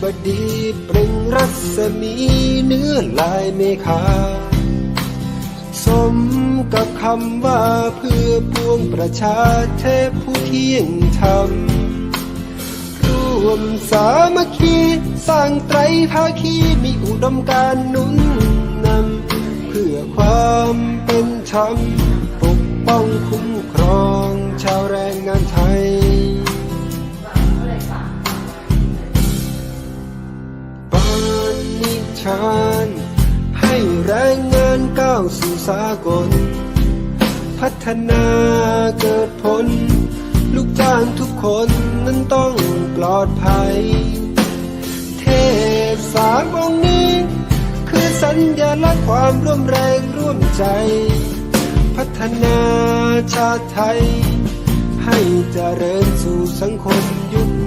บดีเปล่งรัศมีเนื้อลายเมฆาสมกับคำว่าเพื่อปวงประชาเทพผู้เที่ยงธรรมร่วมสามัคคีสร้างไตรภาคีมีอุดมการณ์หนุนนำเพื่อความเป็นธรรมปกป้องคุ้มครองานให้แรงงานก้าวสู่สากล พัฒนาเกิดผล ลูกจ้างทุกคนนั้นต้องปลอดภัย เทศสามองนี้ คือสัญญาลักษณ์ความร่วมแรงร่วมใจ พัฒนาชาติไทย ให้เจริญสู่สังคมยุค